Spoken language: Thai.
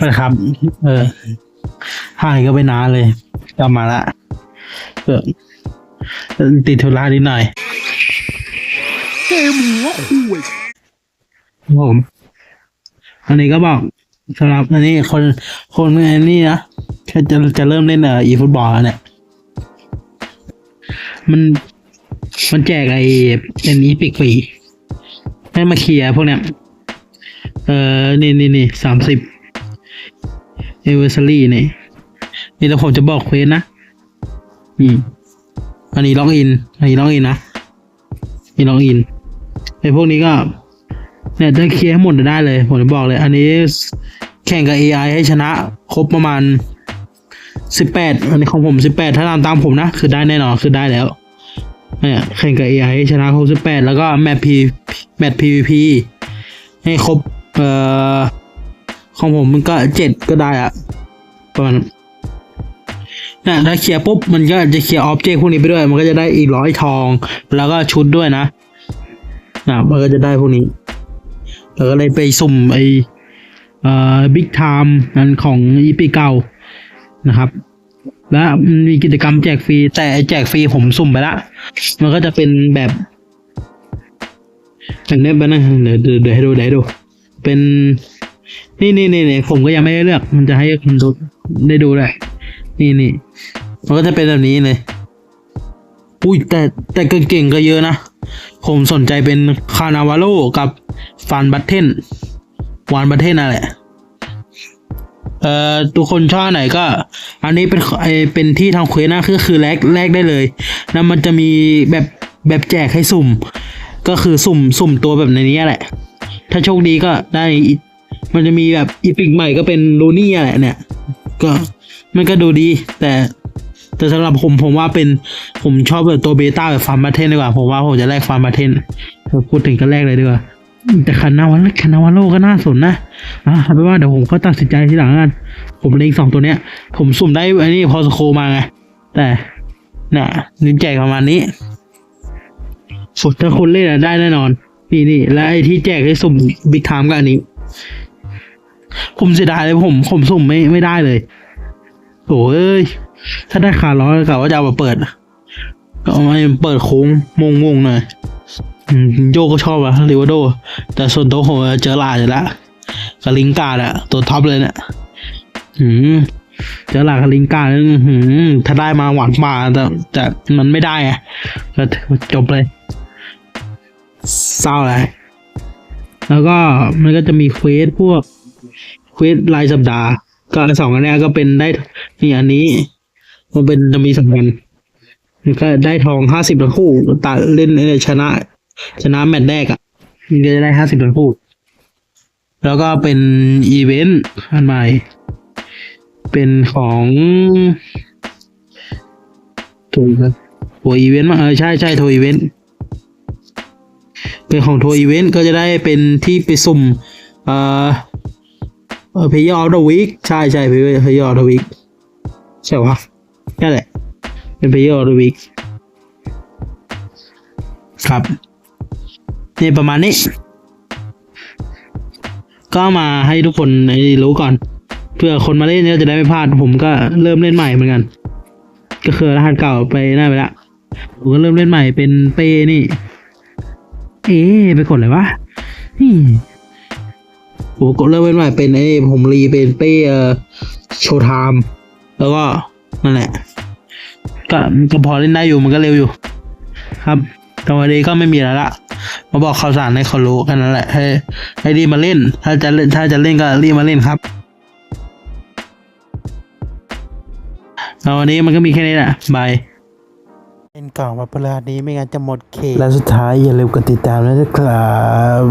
นะครับ เออหายก็ไปนานเลยกลับมาละเออติดธุระนิดหน่อยเกมหัวคุยครับผมอันนี้ก็บอกสำหรับอันนี้คนคนอันนี้นะแค่จะจะเริ่มเล่นเอ่ออีฟุตบอลแล้วเนี่ย มันมันแจกไอ้เป็นอีพิกฟรีให้มาเคลียร์พวกเนี้ย เอ่อนี่นี่นี่สามสิบ เอเวอร์ซารีนี่นี่แล้วผมจะบอกเควสนะอืมอันนี้ล็อกอิน อันนี้ล็อกอินนะนี่ล็อกอินไอพวกนี้ก็เนี่ยจะเคลียร์ให้หมดได้เลย ผมจะบอกเลย อันนี้แข่งกับ AI ให้ชนะ ครบประมาณสิบแปดอันนี้ของผมสิบแปดถ้าตามตามผมนะ คือได้แน่นอนคือได้แล้วเนี่ยแข่งกับ AI ให้ชนะครบสิบแปดแล้วก็แมปพีแมป PVP ให้ครบเอ่อ ของผมมันก็เจ็ดก็ได้อะประมาณนั้นนะถ้าเคลียร์ปุ๊บมันก็จะเคลียร์ออบเจกต์พวกนี้ไปด้วย มันก็จะได้อีกร้อยทอง แล้วก็ชุดด้วยนะนะมันก็จะได้พวกนี้แล้วก็เลยไปสุ่มไอเอ่อบิ๊กไทม์นั้นของอีปีเก่านะครับ แล้วมันมีกิจกรรมแจกฟรี แต่แจกฟรีผมสุ่มไปละมันก็จะเป็นแบบอย่างนี้ไปนะเดี๋ยวเดี๋ยวเดี๋ยวให้ดูเดี๋ยวให้ดู เป็น นี่นี่นี่นี่ผมก็ยังไม่ได้เลือก มันจะให้คุณดูได้ดูเลยนี่นี่มันก็จะเป็นแบบนี้เลยอุ้ยแต่แต่เก่งก็เยอะนะ ผมสนใจเป็นคานาวาโลกับฟันบัตเทนวานบัตเทนนั่นแหละเอ่อทุกคนชอบไหนก็ อันนี้เป็นไอเป็นที่ทำเควสนะคือคือแลกแลกได้เลยแล้วมันจะมีแบบแบบแจกให้สุ่ม ก็คือสุ่มสุ่มตัวแบบในนี้แหละ ถ้าโชคดีก็ได้ มันจะมีแบบอีพิกใหม่ก็เป็นลูนี่แหละเนี่ย ก็มันก็ดูดี แต่แต่สำหรับผมผมว่าเป็นผมชอบแบบตัวเบต้าแบบฟาร์มบัตเทนดีกว่า ผมว่าผมจะแลกฟาร์มบัตเทนพูดถึงก็แลกเลยดีกว่าแต่คานาวาคานาวาโลก็น่าสนนะอะเอาเป็นว่าเดี๋ยวผมก็ตัดสินใจทีหลังกัน ผมเล็งสองตัวเนี้ย ผมสุ่มได้ไอ้นี่พอสโคมาไง แต่เนี่ยนิ้แจกประมาณนี้สุดถ้าคนเล่นได้แน่นอน นี่นี่และไอ้ที่แจกให้สุ่มบิ๊กไทม์ก็อันนี้ ผมเสียดายเลยผมผมสุ่มไม่ไม่ได้เลยโอ้ยถ้าได้ขาล้อกะว่าจะเอามาเปิดก็เอามาเปิดโค้งมงมงหน่อยโยก็ชอบอะริวโด แต่ส่วนตัวผมเจอลาอยู่ละกับลิงกาดอะตัวท็อปเลยเนี่ยอืมเจอลากับลิงกาหืมถ้าได้มาหวานมาแต่แต่มันไม่ได้อะก็จบเลยเศร้าเลยแล้วก็มันก็จะมีเควสพวก เควสรายสัปดาห์ ก็อันสองอันนี้ก็เป็นได้นี่อันนี้ มันเป็นจะมีสำคัญมันก็ได้ทองห้าสิบทั้งคู่ตาเล่นชนะ ชนะแมตช์แรกอะมันจะได้ห้าสิบทั้งคู่ แล้วก็เป็นอีเวนต์อันใหม่ เป็นของถูกครับทัวร์อีเวนต์มาเออใช่ใช่ทัวร์อีเวนต์เป็นของทัวร์อีเวนต์ก็จะได้เป็นที่ไปสุ่มเอ่อ เออเพย์ออฟเดอะวีคใช่ใช่เพย์เพย์ออฟเดอะวีคใช่ปะนั่นแหละ เป็นเพย์ออฟเดอะวีคครับนี่ประมาณนี้ ก็มาให้ทุกคนได้รู้ก่อน เพื่อคนมาเล่นเนี่ยจะได้ไม่พลาด ผมก็เริ่มเล่นใหม่เหมือนกัน ก็คือรหัสเก่าไปได้ไปละผมก็เริ่มเล่นใหม่เป็นเปนี่ เอ๊ไปกดเลยวะนี่ ผมกดเริ่มเป็นใหม่เป็นไอ้ผมรีเป็นเป้เอ่อโชว์ไทม์แล้วก็นั่นแหละก็ก็พอเล่นได้อยู่มันก็เร็วอยู่ ครับแต่วันนี้ก็ไม่มีแล้วละมาบอกข่าวสารให้เขารู้กันนั่นแหละ ให้ให้รีบมาเล่น ถ้าจะเล่นถ้าจะเล่นก็รีบมาเล่นครับแล้ววันนี้มันก็มีแค่นี้แหละบายเป็นกล่องมาเพื่อนี้ไม่งั้นจะหมดเขตและสุดท้ายอย่าลืมกดติดตามด้วยนะครับ